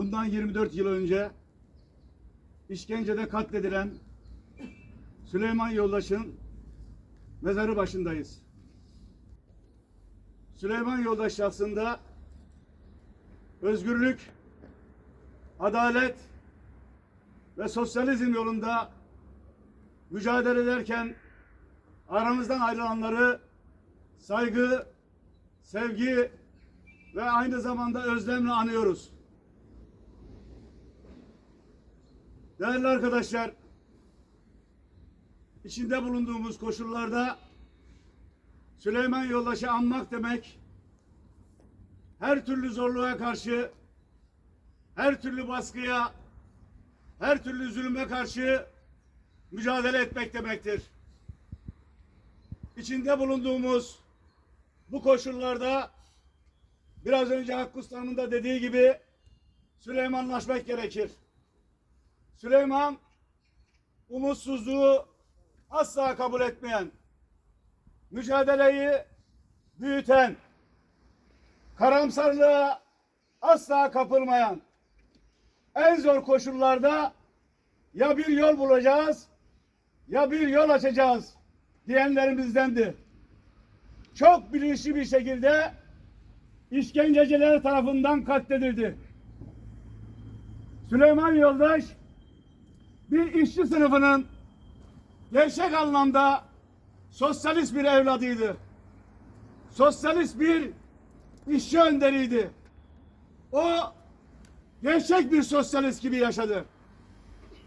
bundan 24 yıl önce işkencede katledilen Süleyman Yoldaş'ın mezarı başındayız. Süleyman Yoldaş şahsında özgürlük, adalet ve sosyalizm yolunda mücadele ederken aramızdan ayrılanları saygı, sevgi ve aynı zamanda özlemle anıyoruz. Değerli arkadaşlar, içinde bulunduğumuz koşullarda Süleyman Yoldaş'ı anmak demek, her türlü zorluğa karşı, her türlü baskıya, her türlü zulüme karşı mücadele etmek demektir. İçinde bulunduğumuz bu koşullarda biraz önce Hakkı Usta'nın da dediği gibi Süleymanlaşmak gerekir. Süleyman umutsuzluğu asla kabul etmeyen, mücadeleyi büyüten, karamsarlığa asla kapılmayan, en zor koşullarda ya bir yol bulacağız ya bir yol açacağız diyenlerimizdendi. Çok bilinçli bir şekilde işkenceciler tarafından katledildi. Süleyman Yoldaş bir işçi sınıfının gerçek anlamda sosyalist bir evladıydı. Sosyalist bir işçi önderiydi. O gerçek bir sosyalist gibi yaşadı.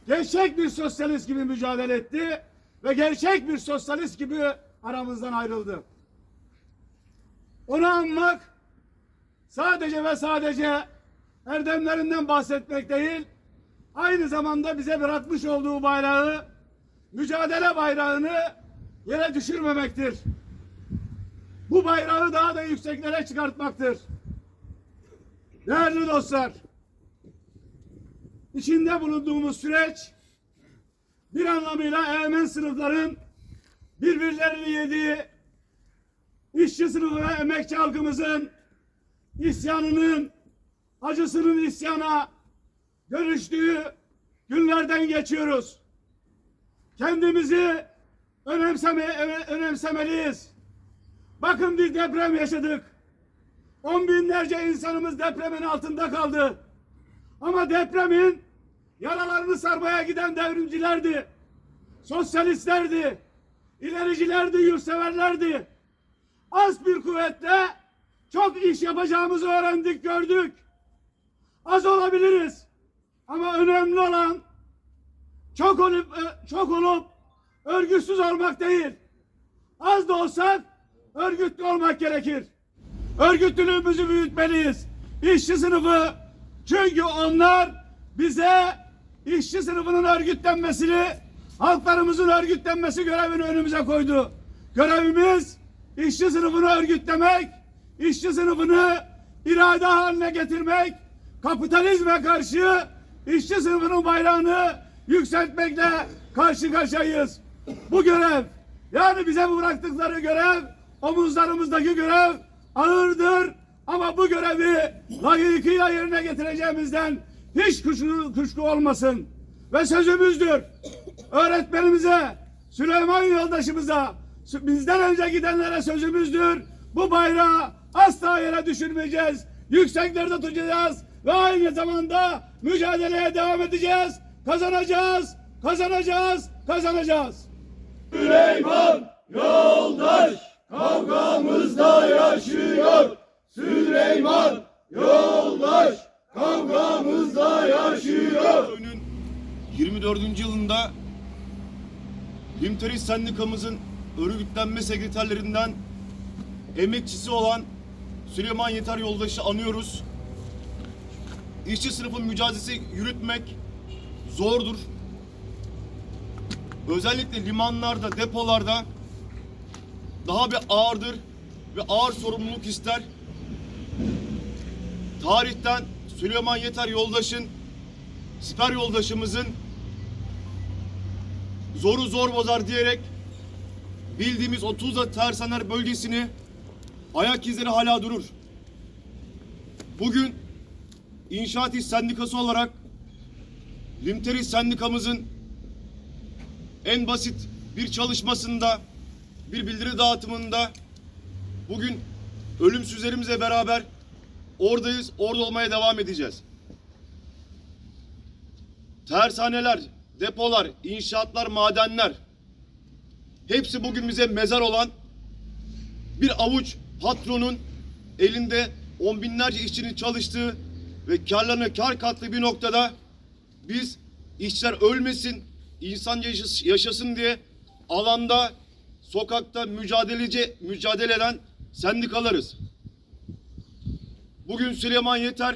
Gerçek bir sosyalist gibi mücadele etti ve gerçek bir sosyalist gibi aramızdan ayrıldı. Onu anmak sadece ve sadece erdemlerinden bahsetmek değil, aynı zamanda bize bırakmış olduğu bayrağı, mücadele bayrağını yere düşürmemektir. Bu bayrağı daha da yükseklere çıkartmaktır. Değerli dostlar, içinde bulunduğumuz süreç bir anlamıyla eğmen sınıfların birbirlerini yediği, işçi sınıfı ve emekçi halkımızın isyanının, acısının isyana dönüştüğü günlerden geçiyoruz. Kendimizi önemseme, önemsemeliyiz. Bakın bir deprem yaşadık. On binlerce insanımız depremin altında kaldı. Ama depremin yaralarını sarmaya giden devrimcilerdi. Sosyalistlerdi. ilericilerdi, yurtseverlerdi. Az bir kuvvetle çok iş yapacağımızı öğrendik, gördük. Az olabiliriz. Ama önemli olan çok olup e, çok olup örgütsüz olmak değil. Az da olsak örgütlü olmak gerekir. Örgütlülüğümüzü büyütmeliyiz. İşçi sınıfı çünkü onlar bize işçi sınıfının örgütlenmesini, halklarımızın örgütlenmesi görevini önümüze koydu. Görevimiz işçi sınıfını örgütlemek, işçi sınıfını irade haline getirmek, kapitalizme karşı işçi sınıfının bayrağını yükseltmekle karşı karşıyayız. Bu görev, yani bize bıraktıkları görev, omuzlarımızdaki görev ağırdır. Ama bu görevi layıkıyla yerine getireceğimizden hiç kuşku, kuşku olmasın. Ve sözümüzdür. Öğretmenimize, Süleyman yoldaşımıza, bizden önce gidenlere sözümüzdür. Bu bayrağı asla yere düşürmeyeceğiz. Yükseklerde tutacağız ve aynı zamanda mücadeleye devam edeceğiz. Kazanacağız, kazanacağız, kazanacağız. Süleyman yoldaş kavgamızda yaşıyor. Süleyman yoldaş kavgamızda yaşıyor. Köyü'nün 24. yılında Himterist Sendikamızın örgütlenme sekreterlerinden emekçisi olan Süleyman Yeter Yoldaş'ı anıyoruz. İşçi sınıfın mücadelesi yürütmek zordur. Özellikle limanlarda, depolarda daha bir ağırdır ve ağır sorumluluk ister. Tarihten Süleyman Yeter Yoldaş'ın, siper yoldaşımızın zoru zor bozar diyerek bildiğimiz o Tuzla Tersaner bölgesini ayak izleri hala durur. Bugün İnşaat İş Sendikası olarak Limteri Sendikamızın en basit bir çalışmasında, bir bildiri dağıtımında bugün ölümsüzlerimizle beraber oradayız, orada olmaya devam edeceğiz. Tersaneler, depolar, inşaatlar, madenler hepsi bugün bize mezar olan bir avuç patronun elinde on binlerce işçinin çalıştığı ve karlarına kar kattığı bir noktada biz işçiler ölmesin, insan yaşas- yaşasın diye alanda, sokakta mücadeleci mücadele eden sendikalarız. Bugün Süleyman Yeter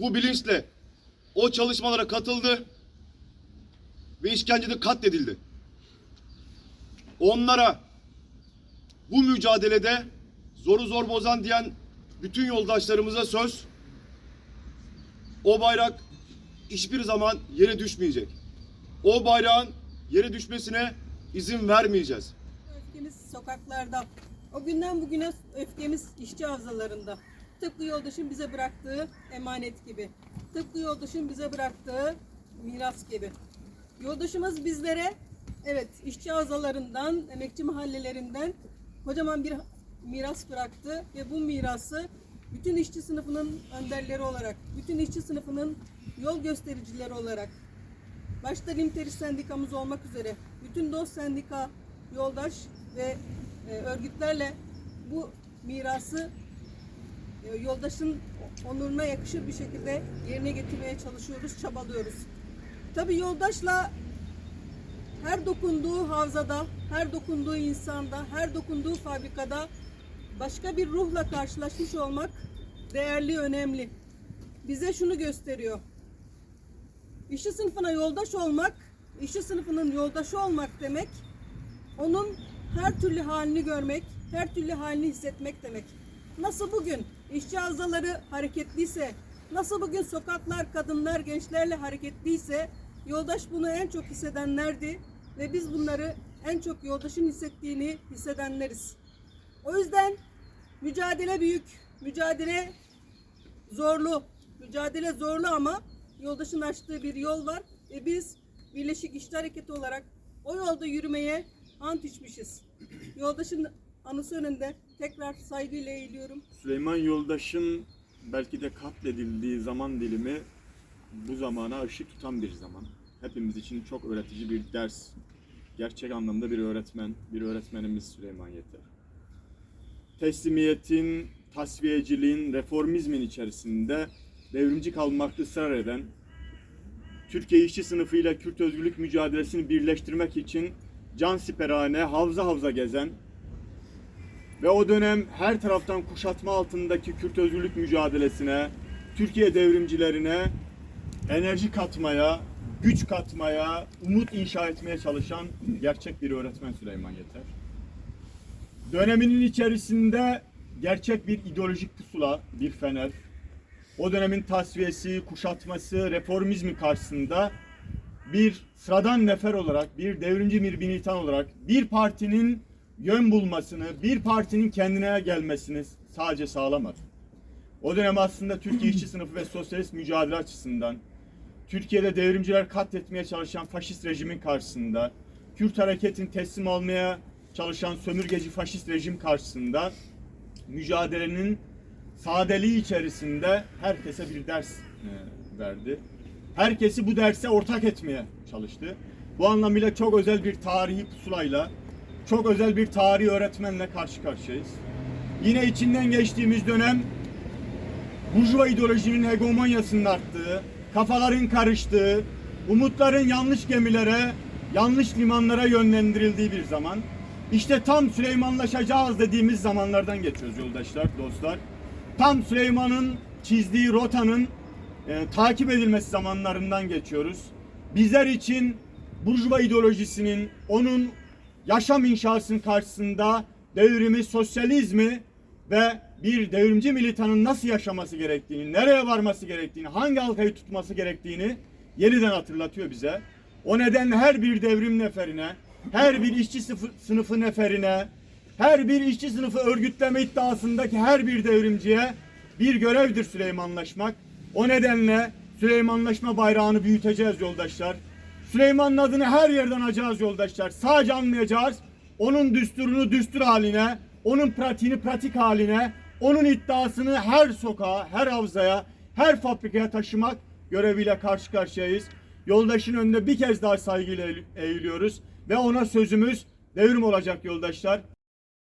bu bilinçle o çalışmalara katıldı ve işkencede katledildi. Onlara bu mücadelede zoru zor bozan diyen bütün yoldaşlarımıza söz o bayrak hiçbir zaman yere düşmeyecek. O bayrağın yere düşmesine izin vermeyeceğiz. Öfkemiz sokaklarda. O günden bugüne öfkemiz işçi havzalarında. Tıpkı yoldaşın bize bıraktığı emanet gibi. Tıpkı yoldaşın bize bıraktığı miras gibi. Yoldaşımız bizlere evet işçi havzalarından, emekçi mahallelerinden kocaman bir miras bıraktı ve bu mirası bütün işçi sınıfının önderleri olarak, bütün işçi sınıfının yol göstericileri olarak başta Limteri Sendikamız olmak üzere bütün dost sendika, yoldaş ve e, örgütlerle bu mirası e, yoldaşın onuruna yakışır bir şekilde yerine getirmeye çalışıyoruz, çabalıyoruz. Tabii yoldaşla her dokunduğu havzada, her dokunduğu insanda, her dokunduğu fabrikada başka bir ruhla karşılaşmış olmak değerli, önemli. Bize şunu gösteriyor. İşçi sınıfına yoldaş olmak, işçi sınıfının yoldaşı olmak demek, onun her türlü halini görmek, her türlü halini hissetmek demek. Nasıl bugün işçi azaları hareketliyse, nasıl bugün sokaklar, kadınlar, gençlerle hareketliyse, yoldaş bunu en çok hissedenlerdi ve biz bunları en çok yoldaşın hissettiğini hissedenleriz. O yüzden mücadele büyük, mücadele zorlu. Mücadele zorlu ama yoldaşın açtığı bir yol var ve biz Birleşik İşçi Hareketi olarak o yolda yürümeye ant içmişiz. Yoldaşın anısı önünde tekrar saygıyla eğiliyorum. Süleyman Yoldaş'ın belki de katledildiği zaman dilimi bu zamana ışık tutan bir zaman. Hepimiz için çok öğretici bir ders. Gerçek anlamda bir öğretmen, bir öğretmenimiz Süleyman Yeter. Teslimiyetin, tasfiyeciliğin, reformizmin içerisinde devrimci kalmakta ısrar eden, Türkiye işçi sınıfıyla Kürt özgürlük mücadelesini birleştirmek için can siperhane, havza havza gezen, ve o dönem her taraftan kuşatma altındaki Kürt özgürlük mücadelesine, Türkiye devrimcilerine enerji katmaya, güç katmaya, umut inşa etmeye çalışan gerçek bir öğretmen Süleyman Yeter. Döneminin içerisinde gerçek bir ideolojik pusula, bir fener, o dönemin tasfiyesi, kuşatması, reformizmi karşısında bir sıradan nefer olarak, bir devrimci bir militan olarak bir partinin yön bulmasını, bir partinin kendine gelmesini sadece sağlamadı. O dönem aslında Türkiye işçi sınıfı ve sosyalist mücadele açısından, Türkiye'de devrimciler katletmeye çalışan faşist rejimin karşısında, Kürt hareketin teslim almaya çalışan sömürgeci faşist rejim karşısında mücadelenin sadeliği içerisinde herkese bir ders e, verdi. Herkesi bu derse ortak etmeye çalıştı. Bu anlamıyla çok özel bir tarihi pusulayla, çok özel bir tarihi öğretmenle karşı karşıyayız. Yine içinden geçtiğimiz dönem Burjuva ideolojinin hegemonyasının arttığı, kafaların karıştığı, umutların yanlış gemilere, yanlış limanlara yönlendirildiği bir zaman. İşte tam Süleymanlaşacağız dediğimiz zamanlardan geçiyoruz yoldaşlar, dostlar. Tam Süleyman'ın çizdiği rotanın e, takip edilmesi zamanlarından geçiyoruz. Bizler için Burjuva ideolojisinin, onun yaşam inşasının karşısında devrimi, sosyalizmi ve bir devrimci militanın nasıl yaşaması gerektiğini, nereye varması gerektiğini, hangi halkayı tutması gerektiğini yeniden hatırlatıyor bize. O nedenle her bir devrim neferine, her bir işçi sınıfı, neferine, her bir işçi sınıfı örgütleme iddiasındaki her bir devrimciye bir görevdir Süleymanlaşmak. O nedenle Süleymanlaşma bayrağını büyüteceğiz yoldaşlar. Süleyman'ın adını her yerden anacağız yoldaşlar. Sadece anmayacağız. Onun düsturunu düstur haline, onun pratiğini pratik haline, onun iddiasını her sokağa, her havzaya, her fabrikaya taşımak göreviyle karşı karşıyayız. Yoldaşın önünde bir kez daha saygıyla eğiliyoruz ve ona sözümüz devrim olacak yoldaşlar.